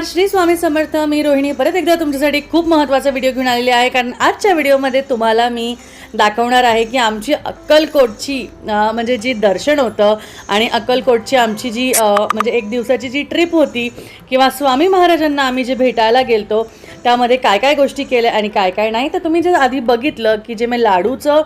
नमस्कार. श्री स्वामी समर्थ मी रोहिणी. परत एकदा तुमच्यासाठी खूप महत्त्वाचा व्हिडिओ घेऊन आलेली आहे. कारण आजच्या व्हिडिओमध्ये तुम्हाला मी दाखवणार आहे की आमची अक्कलकोटची म्हणजे जी दर्शन होतं आणि अक्कलकोटची आमची जी म्हणजे एक दिवसाची जी ट्रिप होती किंवा स्वामी महाराजांना आम्ही जे भेटायला गेलतो त्यामध्ये काय काय गोष्टी केल्या आणि काय काय नाही तर तुम्ही जे आधी बघितलं की जे मी लाडूचं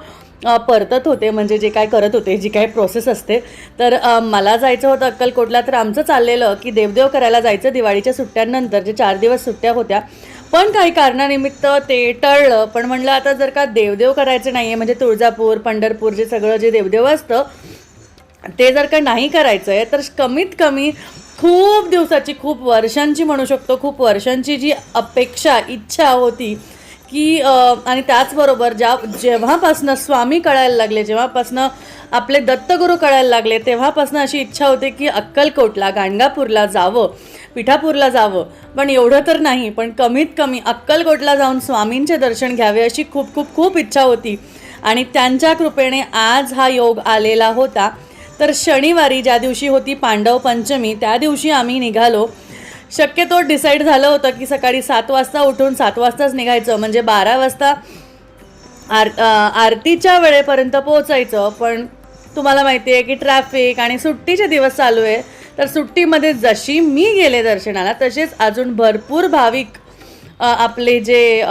परतत होते म्हणजे जे काय करत होते जी काय प्रोसेस असते. तर मला जायचं होतं अक्कलकोटला तर आमचं चाललेलं की देवदेव करायला जायचं दिवाळीच्या सुट्ट्यांनंतर जे चार दिवस सुट्ट्या होत्या. पण काही कारणानिमित्त ते टळलं. पण म्हणलं आता जर का देवदेव करायचं नाही आहे म्हणजे तुळजापूर पंढरपूर जे सगळं जे देवदेव असतं ते जर का नाही करायचं आहे तर कमीत कमी खूप दिवसाची खूप वर्षांची म्हणू शकतो खूप वर्षांची जी अपेक्षा इच्छा होती की आणि त्याचबरोबर ज्या जेव्हापासनं स्वामी कळायला लागले जेव्हापासनं आपले दत्तगुरू कळायला लागले तेव्हापासनं अशी इच्छा होते की अक्कलकोटला गाणगापूरला जावं पिठापूरला जावं. पण एवढं तर नाही पण कमीत कमी अक्कलकोटला जाऊन स्वामींचे दर्शन घ्यावे अशी खूप खूप खूप इच्छा होती. आणि त्यांच्या कृपेने आज हा योग आलेला होता. तर शनिवारी ज्या दिवशी होती पांडव पंचमी त्या दिवशी आम्ही निघालो. शक्यतो डिसाईड झालं होतं की सकाळी सात वाजता उठून सात वाजताच निघायचं. म्हणजे बारा वाजता आर आरतीच्या वेळेपर्यंत पोहोचायचं. पण तुम्हाला माहिती आहे की ट्रॅफिक आणि सुट्टीचे दिवस चालू आहे. तर सुट्टीमध्ये जशी मी गेले दर्शनाला तसेच अजून भरपूर भाविक आपले जे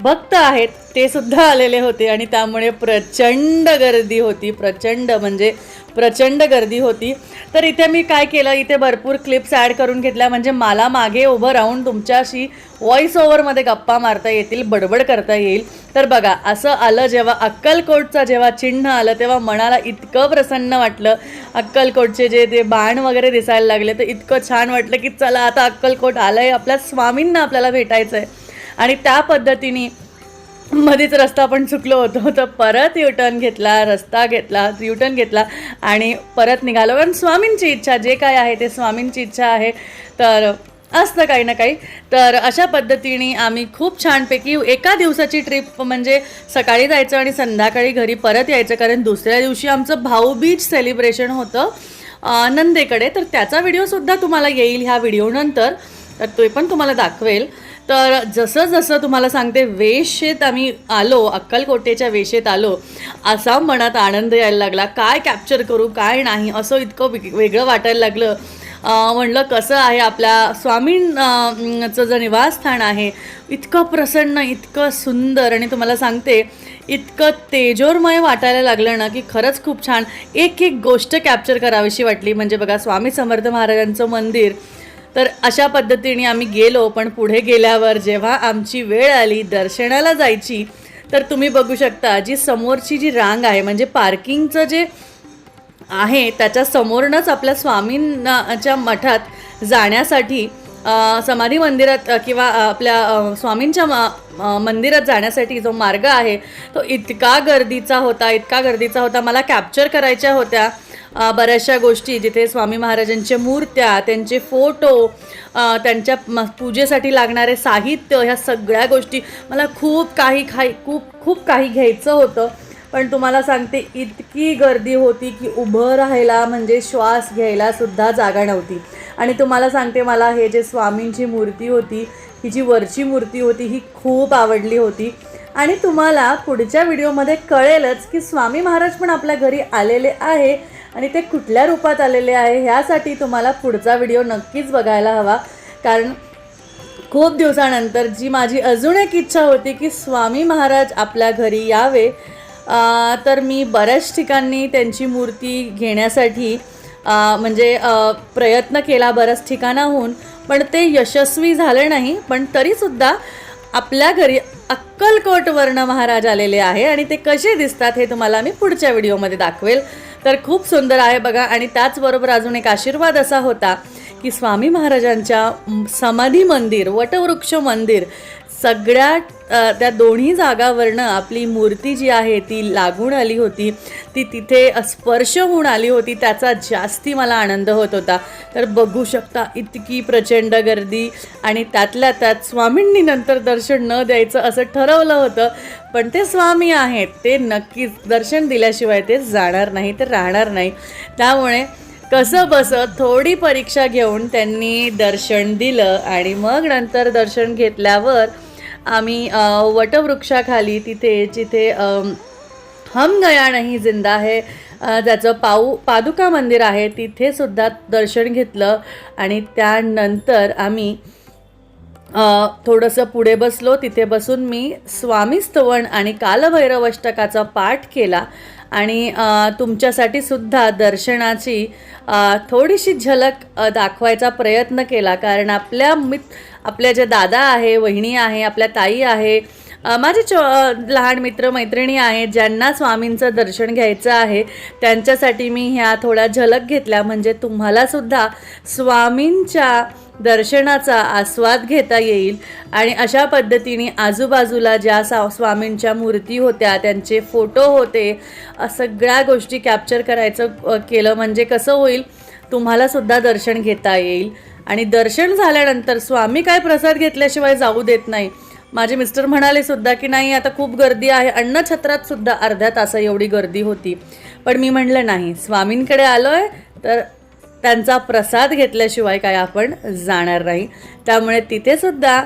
भक्त आहेत ते सुद्धा आलेले होते आणि त्यामुळे प्रचंड गर्दी होती प्रचंड म्हणजे प्रचंड गर्दी होती. तर इथे मी काय केलं इथे भरपूर क्लिप्स ॲड करून घेतल्या. म्हणजे मला मागे उभं राहून तुमच्याशी व्हॉइस ओव्हरमध्ये गप्पा मारता येतील बडबड करता येईल. तर बघा असं आलं जेव्हा अक्कलकोटचं जेव्हा चिन्ह आलं तेव्हा मनाला इतकं प्रसन्न वाटलं. अक्कलकोटचे जे ते बाण वगैरे दिसायला लागले तर इतकं छान वाटलं की चला आता अक्कलकोट आलं आहे आपल्या स्वामींना आपल्याला भेटायचं आहे आणि त्या पद्धतीने मध्येच रस्ता पण चुकलो होतो. तर परत युटर्न घेतला रस्ता घेतला युटर्न घेतला आणि परत निघालो. कारण स्वामींची इच्छा जे काय आहे ते स्वामींची इच्छा आहे. तर असतं काही ना काही. तर अशा पद्धतीने आम्ही खूप छानपैकी एका दिवसाची ट्रिप म्हणजे सकाळी जायचं आणि संध्याकाळी घरी परत यायचं. कारण दुसऱ्या दिवशी आमचं भाऊबीज सेलिब्रेशन होतं नंदेकडे. तर त्याचा व्हिडिओसुद्धा तुम्हाला येईल ह्या व्हिडिओनंतर तर तो पण तुम्हाला दाखवेल. तर जसं जसं तुम्हाला सांगते वेशेत आम्ही आलो अक्कलकोटेच्या वेशेत आलो असा मनात आनंद यायला लागला. काय कॅप्चर करू काय नाही असं इतकं वेग वेगळं वाटायला लागलं. म्हणलं कसं आहे आपल्या स्वामींचं जे निवासस्थान आहे इतकं प्रसन्न इतकं सुंदर आणि तुम्हाला सांगते इतकं तेजोरमय वाटायला लागलं ना की खरंच खूप छान. एक एक गोष्ट कॅप्चर करावीशी वाटली. म्हणजे बघा स्वामी समर्थ महाराजांचं मंदिर तर अशा पद्धतीने आम्ही गेलो पण पुढे गेल्यावर जेव्हा आमची वेळ आली दर्शनाला जायची तर तुम्ही बघू शकता जी समोरची जी रांग आहे म्हणजे पार्किंगचं जे आहे त्याच्या समोरनंच आपल्या स्वामींच्या मठात जाण्यासाठी समाधी मंदिरात किंवा आपल्या स्वामींच्या मंदिरात जाण्यासाठी जो मार्ग आहे तो इतका गर्दीचा होता इतका गर्दीचा होता. मला कॅप्चर करायच्या होत्या बऱ्याचशा गोष्टी. जिथे स्वामी महाराजांच्या मूर्त्या त्यांचे फोटो त्यांच्या म- पूजेसाठी लागणारे साहित्य ह्या सगळ्या गोष्टी. मला खूप काही खाई खूप खूप काही घ्यायचं होतं. पण तुम्हाला सांगते इतकी गर्दी होती की उभं राहायला म्हणजे श्वास घ्यायला सुद्धा जागा नव्हती. आणि तुम्हाला सांगते मला हे जे स्वामींची मूर्ती होती ही जी वरची मूर्ती होती ही खूप आवडली होती. आणि तुम्हाला पुढच्या व्हिडिओमध्ये कळेलच की स्वामी महाराज पण आपल्या घरी आलेले आहे आणि ते कुठल्या रूपात आलेले आहे ह्यासाठी तुम्हाला पुढचा व्हिडिओ नक्कीच बघायला हवा. कारण खूप दिवसानंतर जी माझी अजून एक इच्छा होती की स्वामी महाराज आपल्या घरी यावे तर मी बऱ्याच ठिकाणी त्यांची मूर्ती घेण्यासाठी म्हणजे प्रयत्न केला बऱ्याच ठिकाणाहून पण ते यशस्वी झालं नाही. पण तरीसुद्धा आपल्या घरी अक्कलकोट वर्ण महाराज आलेले आहे आणि ते कसे दिसतात हे तुम्हाला मी पुढच्या व्हिडिओमध्ये दाखवेल. तर खूप सुंदर आहे बघा आणि त्याचबरोबर अजून एक आशीर्वाद असा होता की स्वामी महाराजांच्या समाधी मंदिर वटवृक्ष मंदिर सगळ्या त्या दोन्ही जागावरनं आपली मूर्ती जी आहे ती लागून आली होती. ती तिथे स्पर्श होऊन आली होती त्याचा जास्ती मला आनंद होत होता. तर बघू शकता इतकी प्रचंड गर्दी आणि त्यातल्या त्यात स्वामींनी नंतर दर्शन न द्यायचं असं ठरवलं होतं. पण ते स्वामी आहेत ते नक्कीच दर्शन दिल्याशिवाय ते जाणार नाही तर राहणार नाही. त्यामुळे कसं बसं थोडी परीक्षा घेऊन त्यांनी दर्शन दिलं आणि मग नंतर दर्शन घेतल्यावर आम्ही वटवृक्षाखाली तिथे जिथे हम गया नाही जिंदा है ज्याचं पाऊ पादुका मंदिर आहे तिथेसुद्धा दर्शन घेतलं. आणि त्यानंतर आम्ही थोडंसं पुढे बसलो तिथे बसून मी स्वामीस्तवण आणि कालभैरवष्टकाचा पाठ केला. आणि तुमच्यासाठी सुद्धा दर्शनाची थोडीशी झलक दाखवायचा प्रयत्न केला. कारण आपल्या मित आपल्या ज्या दादा आहे वहिनी आहे आपल्या ताई आहे माझे चो लहान मित्र मैत्रिणी आहेत ज्यांना स्वामींचं दर्शन घ्यायचं आहे त्यांच्यासाठी मी ह्या थोड्या झलक घेतल्या म्हणजे तुम्हालासुद्धा स्वामींच्या दर्शनाचा आस्वाद घेता येईल. आणि अशा पद्धतीने आजूबाजूला ज्या सा स्वामींच्या मूर्ती होत्या त्यांचे फोटो होते सगळ्या गोष्टी कॅप्चर करायचं केलं म्हणजे कसं होईल? तुम्हालासुद्धा दर्शन घेता येईल. आणि दर्शन झाल्यानंतर स्वामी काय प्रसाद घेतल्याशिवाय जाऊ देत नाही. माझे मिस्टर म्हणाले सुद्धा की नाही आता खूप गर्दी आहे अन्नछत्रात सुद्धा अर्ध्या तासा एवढी गर्दी होती. पण मी म्हणलं नाही स्वामींकडे आलो आहे तर त्यांचा प्रसाद घेतल्याशिवाय काय आपण जाणार नाही. त्यामुळे तिथे सुद्धा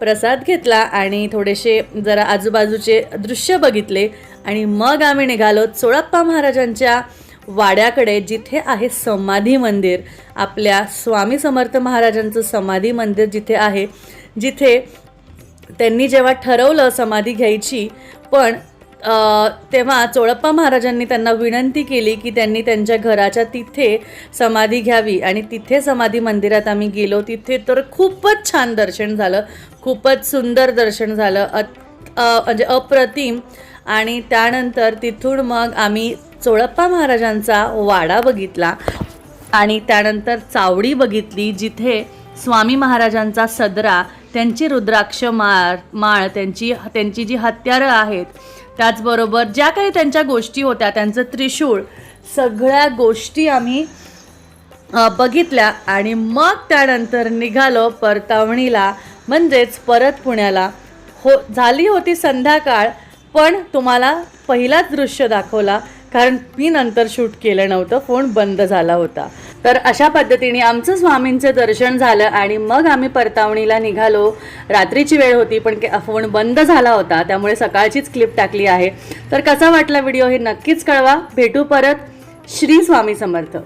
प्रसाद घेतला आणि थोडेसे जरा आजूबाजूचे दृश्य बघितले आणि मग आम्ही निघालो चोळप्पा महाराजांच्या वाड्याकडे जिथे आहे समाधी मंदिर. आपल्या स्वामी समर्थ महाराजांचं समाधी मंदिर जिथे आहे जिथे त्यांनी जेव्हा ठरवलं समाधी घ्यायची पण तेव्हा चोळप्पा महाराजांनी त्यांना विनंती केली की त्यांनी त्यांच्या घराच्या तिथे समाधी घ्यावी. आणि तिथे समाधी मंदिरात आम्ही गेलो. तिथे तर खूपच छान दर्शन झालं. खूपच सुंदर दर्शन झालं. अ, म्हणजे अप्रतिम. आणि त्यानंतर तिथून मग आम्ही चोळप्पा महाराजांचा वाडा बघितला. आणि त्यानंतर चावडी बघितली जिथे स्वामी महाराजांचा सदरा त्यांची रुद्राक्ष माळ माळ त्यांची त्यांची जी हत्यारं आहेत त्याचबरोबर ज्या काही त्यांच्या गोष्टी होत्या त्यांचं त्रिशूळ सगळ्या गोष्टी आम्ही बघितल्या आणि मग त्यानंतर निघालो परतावणीला म्हणजेच परत पुण्याला. हो झाली होती संध्याकाळ पण तुम्हाला पहिलाच दृश्य दाखवला कारण मी नंतर शूट केलं नव्हतं फोन बंद झाला होता. तर अशा पद्धतीने आमचं स्वामींचं दर्शन झालं आणि मग आम्ही परतावणीला निघालो. रात्रीची वेळ होती पण के- फोन बंद झाला होता त्यामुळे सकाळचीच क्लिप टाकली आहे. तर कसा वाटला व्हिडिओ हे नक्कीच कळवा. भेटू परत. श्री स्वामी समर्थ.